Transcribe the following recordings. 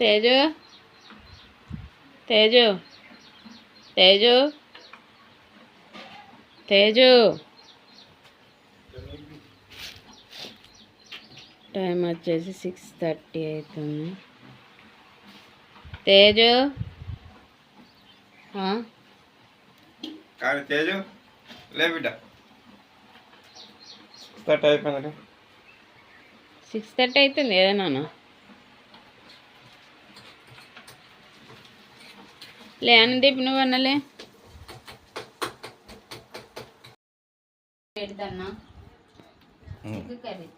Teju. Teju. Teju. Teju. Time వచ్చేసి six thirty అవుతుంది తేజు? కానీ తేజు లే బిడ్డ. స్టార్ట్ అయిపోయింది సిక్స్ థర్టీ అవుతుంది ఏదా నాన్న లే అనుదీప్ నువ్వు అన్నలే పెడతాన్నా ఎగ్ కర్రీ?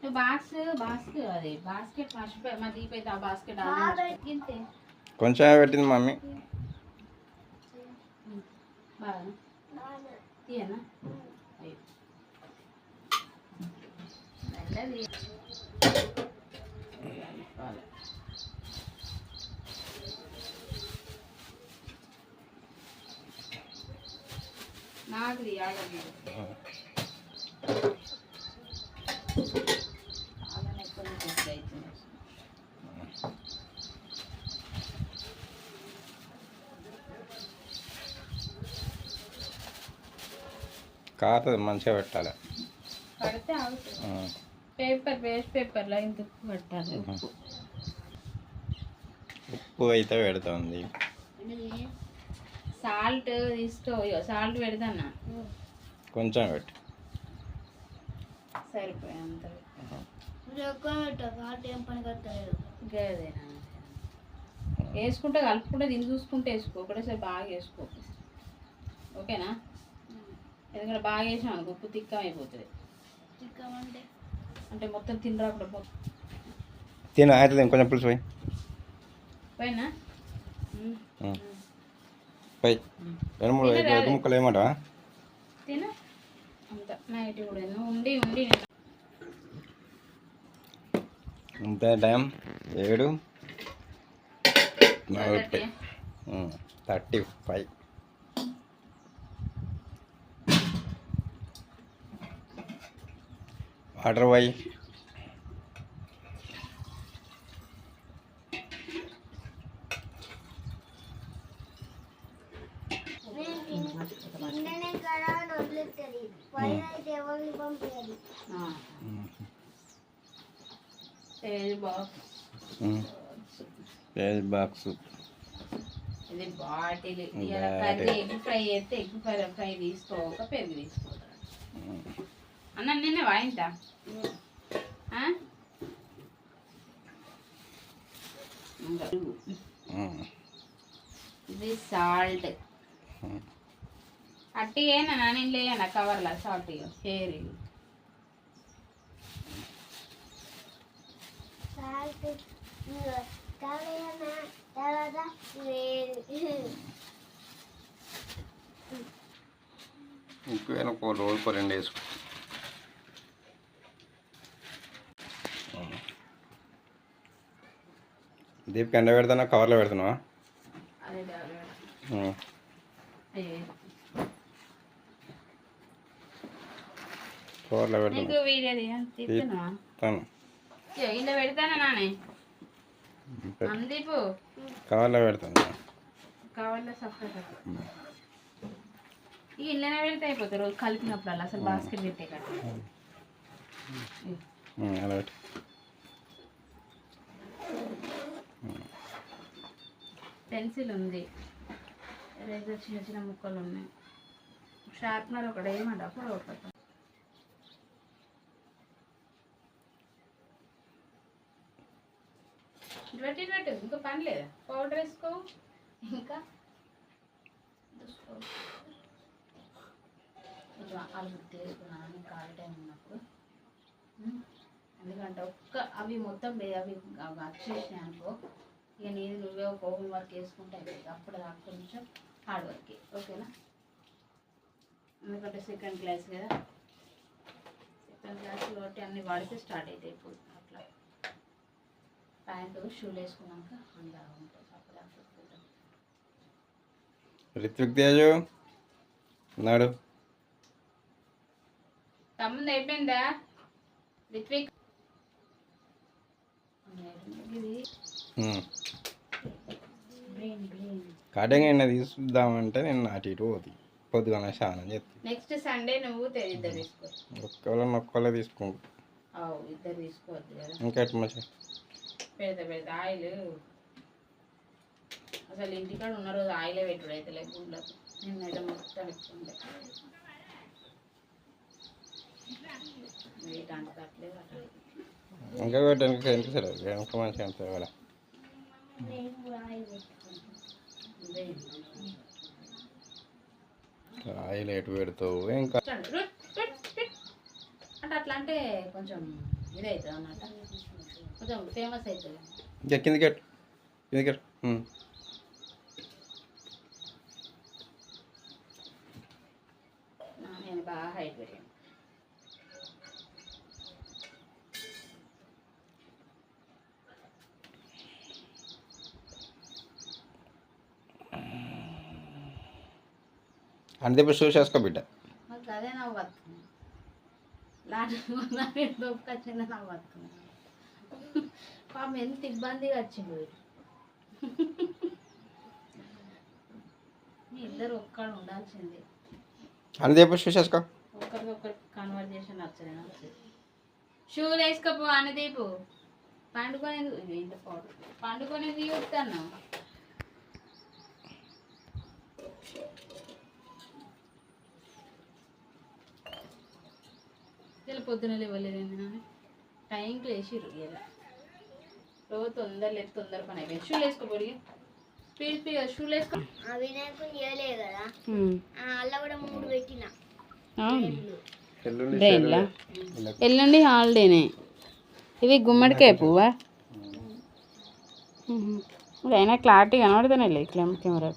నువ్వు బాక్స్ బాస్కెట్ అది బాస్కెట్ మర్చిపోయి మా దీప్ అయితే ఆ బాస్కెట్ ఇంతే కొంచెం పెట్టింది. మమ్మీ. బాగా. తీయనా? అయ్యో. నాకు తీయాలి కాదు మంచిగా పెట్టాలి. పేపర్ వేస్ట్ పేపర్లో ఇందుకు పెట్టాలి. ఉప్పు ఉప్పు అయితే పెడుతుంది. సాల్ట్ తీసుకో సాల్ట్ పెడతానా కొంచెం పెట్టు. సరిపోయి అంత వేసుకుంటే కలుపుకుంటే దీన్ని చూసుకుంటే వేసుకో ఒకటేసారి బాగా వేసుకో. ఓకేనా? ఎందుకంటే బాగా వేసాం అనుకో ఉప్పు తిక్కం అయిపోతుంది. అంటే? మొత్తం తినరాకుండా మొత్తం తిన అయితే కొంచెం పులుసు పోయి. పోయినా? ఉమ్. ఉమ్. పోయి రెండు మూడు ఐదు ఐదు ముక్కలు ఏమంటావా తిన అంత నైట్ కూడా నువ్వు ఉండి ఉండి నేను ఇంత టైం ఏడు నలభై థర్టీ ఫైవ్ వాటర్ పోయి ఆ. ఏది బాక్స్ పేజ్ బాక్స్ ఇది బాటిల్. ఇలా. కర్రీ ఎగ్ ఫ్రై చేస్తే ఎగ్ ఫ్రై ఫ్రై తీసుకోక పెరుగు తీసుకోవాలి అన్న నిన్న? ఇంకా. ఇది సాల్ట్ అట్టి ఏనా? నేను లేయనా కవర్లా సాల్ట్ హెయిర్ ఇంకో ఒక రోజుకు రెండు వేసుకో దీప్కి ఎండ పెడతానా? కవర్లో పెడుతున్నావా? కవర్లో నీకు పెడుతున్నా ఇలా పెడతానా నానే. అందీపు కవర్లో పెడతాను. సపరేట్ ఈ ఇళ్ళనే పెడితే అయిపోతుంది రోజు కలిపినప్పుడు అసలు బాస్కెట్ పెట్టే కదా అలా పెన్సిల్ ఉంది. రేజర్ చిన్న చిన్న ముక్కలు ఉన్నాయి. షార్ప్నర్ ఒకటి ఏమంట అప్పుడు ఒకటి ఇటు పెట్టు ఇటు పెట్టు ఇంకా పని లేదా? పౌడర్ వేసుకో. ఇంకా? చూసుకో. కొంచెం ఆలు తీసుకున్నాను ఖాళీ టైం ఉన్నప్పుడు. ఎందుకంటే ఒక్క అవి మొత్తం అవి వచ్చేసినాయి అనుకో ఇక నీది నువ్వే ఒక హోమ్ వర్క్ వేసుకుంటే అయిపోతుంది. అప్పుడు దాకా కొంచెం హార్డ్ వర్క్ ఓకేనా? ఎందుకంటే సెకండ్ క్లాస్ కదా. సెకండ్ క్లాస్ కాబట్టి అన్నీ వాడితే స్టార్ట్ అవుతాయి ఇప్పుడు. ప్యాంటు షూలు వేసుకున్నాక ఉంటుంది. రిత్విక్ తేజు ఉన్నాడు? తమ్ముంది అయిపోయిందా? రిత్విక్? కటింగ్ అయినా తీసుదామంటే నేను అటు ఇటు పోతుంది పొద్దుగానే స్నానం చేస్తాను నెక్స్ట్ సండే నువ్వు ఇద్దరు తీసుకో. ఒక్కళ్ళని ఒక్కళ్ళే తీసుకుంటా అవు ఇద్దరు తీసుకోవద్దు కదా. ఇంకా ఎట్లా పెడతా పెడతా ఆయిల్. అసలు ఇంటికాడ ఉన్న రోజు ఆయిలే పెట్టుడు అయితే లేక గుండ్లకు నిన్నైతే మొత్తం పెట్టుకుంటే వెయిట్ ఇంకా పెట్టడానికి ఇదే. ఆయిల్ ఎటు పెడతావు? ఇంకా. అంటే అట్లా అంటే కొంచెం ఇదవుతుంది అన్నమాట కొంచెం ఫేమస్ అవుతుంది ఇంకా కిందికి కిందికి. నా- నేను బాగా హైట్ పెరిగాను అంటే ఇప్పుడు చూసేసుకో బిడ్డ. మాకు అదే లాంటి నాకు బతుకుతుంది పాపం ఎంత ఇబ్బందిగా వచ్చింది. మీ ఇద్దరు ఒక్కడ ఉండాల్సింది. చూసేసుకో ఒకరికొకరు కన్వర్జేషన్ షూలు వేసుకోపో అనదీపు పండుకొని ఏంటి పోడు పండుకొని చూస్తాను ఇలా పొద్దున లేవలేదు టైంకి లేచిర్రు ఇలా తొందర లేదు తొందర పని అయిపోయింది షూలు షూలు వేసుకో వినాయకుని కదా ఆ అల్ల కూడా మూడు పెట్టిన ఎల్లుండి హాలిడేనే ఇవి గుమ్మడికాయ పువ్వా. అయినా క్లారిటీ కనబడుతున్నాయి లేదు కెమెరా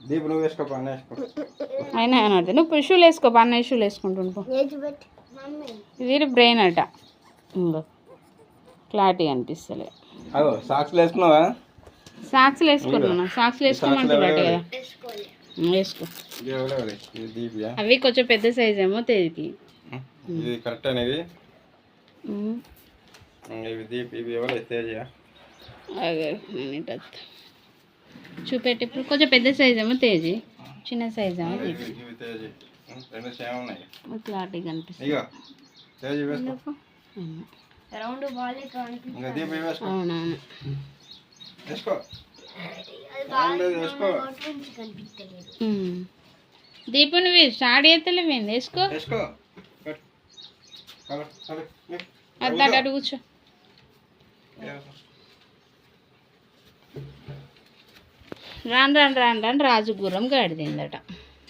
దీపు నువ్వు వేసుకో పని వేసుకో అయినా కనబడుతుంది నువ్వు షూలు వేసుకో పన్న షూలు మమ్మీ ఇది బ్రెయిన్ అట ఇంకో క్లారిటీ కనిపిస్తలే అదో సాక్స్లు వేసుకున్నావా? సాక్స్లు వేసుకున్నాను సాక్స్లు వేసుకోమంటున్నట్టు కదా వేసుకో. అవి కొంచెం పెద్ద సైజ్ ఏమో తేదికి. ఇది కరెక్ట్ అనేది. ఇవి దీప్ ఇవి ఎవరు? తేజయా? అదే నేను ఇటు వస్తా. చూపెట్టి ఇప్పుడు. కొంచెం పెద్ద సైజ్ ఏమో తేజీ. చిన్న సైజ్ ఏమో తేజీ. క్లారిటీ కనిపిస్తుంది. ఇక తేజీ వేసుకో. రౌండ్ బాల్ ఇంకా దీప్ వేసుకో? అవునవును. వేసుకో. వేసుకో. నువ్వు స్టార్ట్ చేస్తలేవేంది వేసుకో. వేసుకో. కూర్చో. రాను రాను రాను రాను. రాజు గుర్రం గాడిదిందట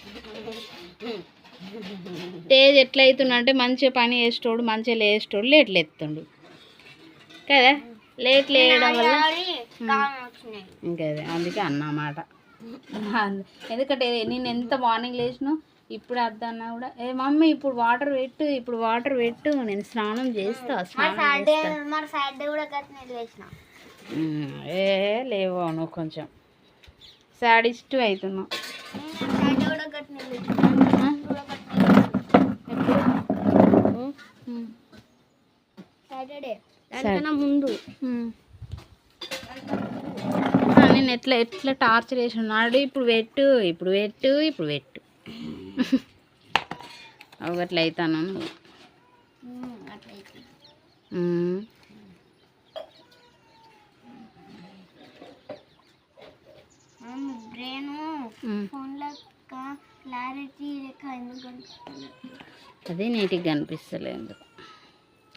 తేజ్ ఎట్లయితుండంటే మంచిగా పని చేసేటోడు మంచిగా లేచేటోడు లేట్లు ఎత్తుండు కదా? లేట్ లేయడం వల్ల? ఇంకా అదే అందుకే అన్నమాట. ఎందుకంటే నేను ఎంత మార్నింగ్ లేచినా ఇప్పుడు అద్దన్నా కూడా ఏ మమ్మీ ఇప్పుడు వాటర్ పెట్టు ఇప్పుడు వాటర్ పెట్టు నేను స్నానం చేస్తా ఏ లేవు నువ్వు కొంచెం. సాడిస్ట్ అవుతున్నావు సాటర్డే. దానికన్నా ముందు. నేను ఎట్లా ఎట్లా టార్చర్ చేసి ఉన్నాడు ఇప్పుడు పెట్టు ఇప్పుడు పెట్టు ఇప్పుడు పెట్టు. ఒకట్లా అవుతాను అదే నీట్గా కనిపిస్తలేదు.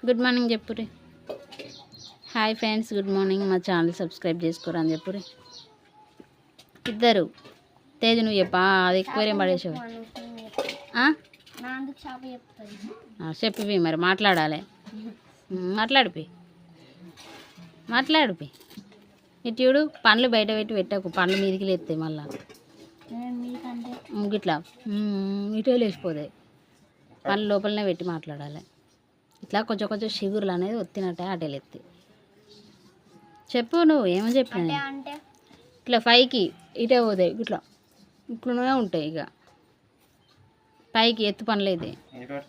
గుడ్ మార్నింగ్ చెప్పురి హాయ్ ఫ్రెండ్స్ గుడ్ మార్నింగ్. మా ఛానల్ సబ్స్క్రైబ్ చేసుకోరా అని చెప్పురి ఇద్దరు. తేజ్ నువ్వు చెప్పా. అది ఎక్కువరే పడేసావు. చెప్పివి మరి మాట్లాడాలి. మాట్లాడిపి మాట్లాడిపి ఇటు చూడు పండ్లు బయట పెట్టి పెట్టకు. పండ్లు మీదికి లేస్తాయి మళ్ళా. గిట్లా. ఉమ్, ఇటే లేచిపోతాయి పండ్లు లోపలనే పెట్టి మాట్లాడాలి. ఇట్లా కొంచెం కొంచెం షిగురులు అనేది ఒత్తినట్టే అటే ఎత్తి. చెప్పు నువ్వు ఏమని చెప్పిన ఇట్లా పైకి ఇటే పోతాయి ఇట్లా ఇట్లనే ఉంటాయి ఇక. పైకి ఎత్తు పనులు అయితే ఇక్కడ.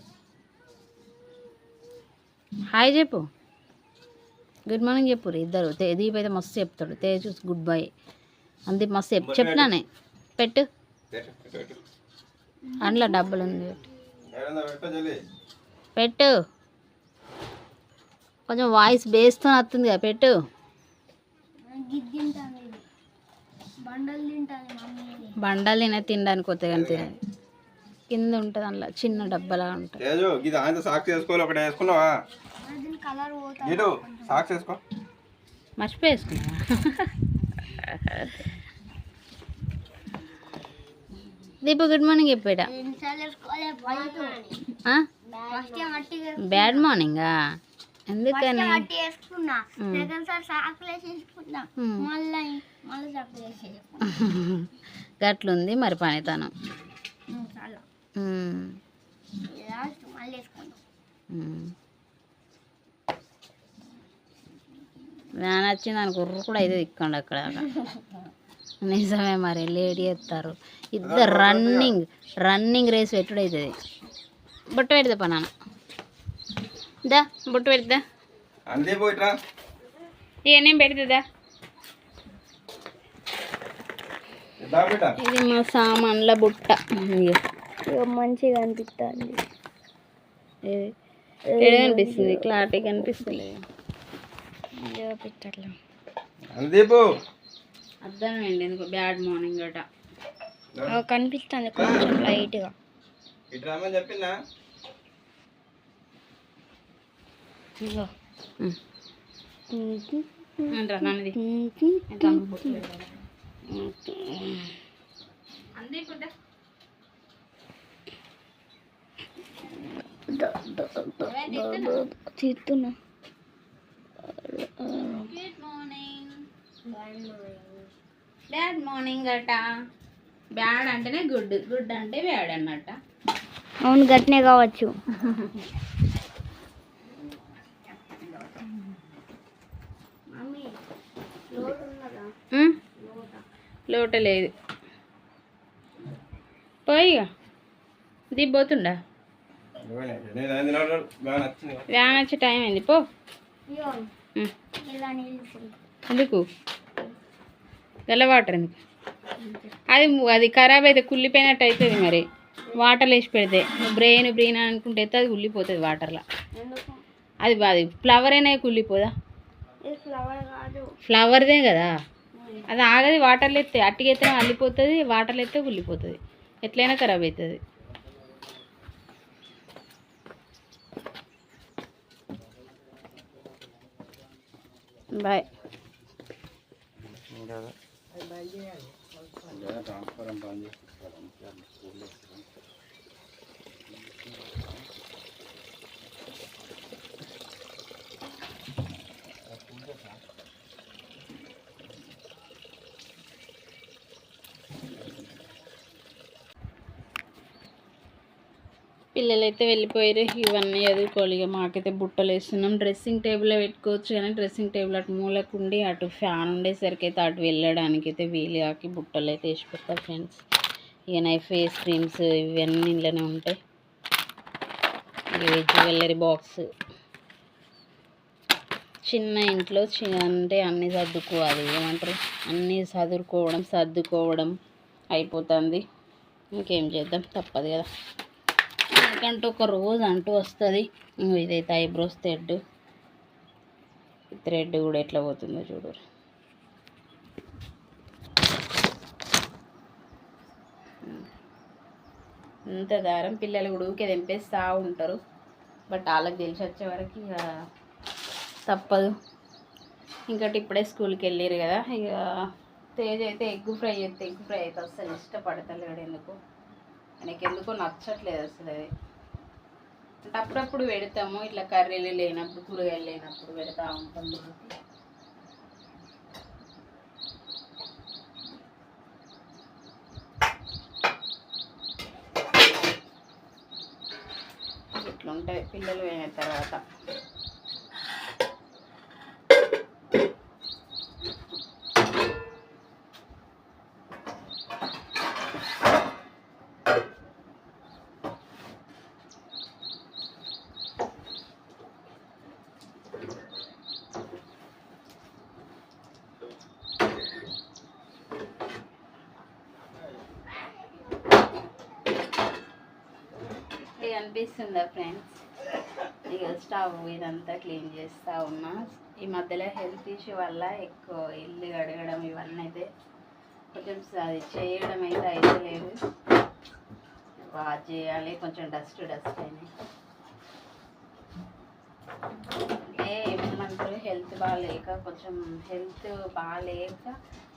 హాయ్ చెప్పు. గుడ్ మార్నింగ్ చెప్పు ఇద్దరు. దీప్ అయితే మస్తు చెప్తాడు. Teju good bye. అంది మస్తు చెప్పు. చెప్పినానే పెట్టు. అందులో డబ్బులు ఉంది. పెట్టు. పెట్టు. కొంచెం వాయిస్ బేస్తో వస్తుంది కదా పెట్టు. బండలు తినే తినడానికి కొత్తగా తినది కింద ఉంటుంది అందులో చిన్న డబ్బాలా ఉంటుంది. ఇది ఆయన సాక్స్ వేసుకోవాలి ఒకటి వేసుకున్నావా? దీని కలర్ పోతా ఇటు సాక్స్ వేసుకో. మర్చిపోయేసుకున్నా. దీపు గుడ్ మార్నింగ్ చెప్పాడా? బ్యాడ్ మార్నింగా ఎందుకని? వేసుకున్నా. సెకండ్. మళ్ళీ గట్లుంది మరి పనితనం. వ్యాన్ వచ్చింది అనుకో ఉర్రు కూడా అయితే ఇక్కండి అక్కడ. నిజమే మరి లేడీ ఎత్తారు. ఇద్దరు రన్నింగ్ రన్నింగ్. రేస్ పెట్టుడు అవుతుంది బొట్టు పెడతా పనాన దా బొట్టు పెడతా అంతే పోయిట్రా. ఇక నేను పెడుతుందా ఇది మా సామాన్ల బుట్ట. ఇగో. మంచిగా అనిపిస్తుంది? కనిపిస్తుంది క్లారిటీ కనిపిస్తుంది పెట్టట్లే. అందీపు అర్థం అండి ఎందుకు? బ్యాడ్ మార్నింగ్ అట. కనిపిస్తుంది కొంచెం లైట్గా. చెప్పిందా? తీస్తున్నా గుడ్ మార్నింగ్ బ్యాడ్ మార్నింగ్ అట. బ్యాడ్ అంటేనే గుడ్ గుడ్ అంటే బ్యాడ్ అన్నట్ట అవును గట్నే కావచ్చు. లోట లేదు. పోయిగా. దిబ్బోతుండా వ్యాన్ వచ్చే టైం అయింది. పో. ఎందుకు? గల్ల వాటర్ ఎందుకు? అది అది ఖరాబ్ అయితే కుళ్ళిపోయినట్టు అవుతుంది మరి. వాటర్లో వేసి పెడితే. బ్రెయిన్ బ్రెయిన్ అనుకుంటే అయితే అది కుళ్ళిపోతుంది వాటర్లో. అది అది ఫ్లవర్ అయినా కుళ్ళిపోదా? ఫ్లవర్దే కదా. అది ఆగది వాటర్లు ఎత్తే అట్టిగెత్తే అల్లిపోతుంది వాటర్లు ఎత్తే కుళ్ళిపోతుంది. ఎట్లయినా ఖరాబ్ అవుతుంది బాయ్. పిల్లలు అయితే వెళ్ళిపోయారు. ఇవన్నీ చదువుకోవాలి. ఇక మాకైతే బుట్టలు వేస్తున్నాం. డ్రెస్సింగ్ టేబుల్లో పెట్టుకోవచ్చు కానీ డ్రెస్సింగ్ టేబుల్ అటు మూలకు ఉండి అటు ఫ్యాన్ ఉండేసరికి అయితే అటు వెళ్ళడానికి అయితే వీలు కాకి బుట్టలు అయితే వేసి ఫ్రెండ్స్. ఇక నై ఫేస్ క్రీమ్స్ ఇవన్నీ ఇంట్లోనే ఉంటాయి. ఇక జ్యువెలరీ బాక్స్. చిన్న ఇంట్లో అంటే అన్నీ సర్దుకోవాలి. ఏమంటారు? అన్నీ సదురుకోవడం సర్దుకోవడం అయిపోతుంది. ఇంకేం చేద్దాం? తప్పదు కదా. ఎందుకంటే ఒక రోజు అంటూ వస్తుంది. ఇదైతే ఐబ్రోస్ థ్రెడ్. థ్రెడ్ కూడా ఎట్లా పోతుందో చూడరు ఇంత దారం పిల్లలు కూడా ఊకే తెంపేస్తూ ఉంటారు. బట్ వాళ్ళకి తెలిసి వచ్చే వరకు ఇక తప్పదు. ఇంకటి ఇప్పుడే స్కూల్కి వెళ్ళారు కదా. ఇక తేజ్ అయితే ఎగ్ ఫ్రై అయితే ఎగ్ ఫ్రై అయితే అసలు ఇష్టపడతలేడు ఎందుకు? ఆయనకి ఎందుకో నచ్చట్లేదు అసలు. అది అంటే అప్పుడప్పుడు పెడతాము ఇట్లా కర్రీలు లేనప్పుడు కూరగాయలు లేనప్పుడు పెడతా ఉంటాం. ఇట్లుంటాయి పిల్లలు అయిన తర్వాత. కనిపిస్తుందా ఫ్రెండ్స్ ఇక స్టవ్ ఇదంతా క్లీన్ చేస్తూ ఉన్నా. ఈ మధ్యలో హెల్త్ ఇష్యూ వల్ల ఎక్కువ ఇల్లు కడగడం ఇవన్నీ అయితే కొంచెం అది చేయడం అయితే అయితే లేదు బాగా చేయాలి కొంచెం డస్ట్ డస్ట్ అయినాయి. అంటే ఏమంటారు హెల్త్ బాగాలేక కొంచెం హెల్త్ బాగాలేక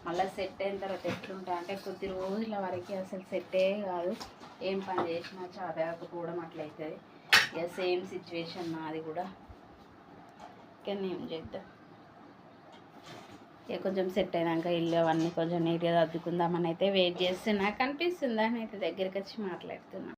మళ్ళీ సెట్ అయిన తర్వాత ఎట్లుంటా అంటే కొద్ది రోజుల వరకు అసలు సెట్టే కాదు. ఏం పని చేసినా చదవకపోవడం అట్లయితుంది. ఇక సేమ్ సిచ్యువేషన్ నాది కూడా. కానీ ఏం చేద్దాం? ఇక కొంచెం సెట్ అయినాక ఇల్లు అవన్నీ కొంచెం నీట్గా సర్దుకుందామని అయితే వెయిట్ చేస్తున్నా. కనిపిస్తుందా? అని అయితే దగ్గరికి వచ్చి మాట్లాడుతున్నా.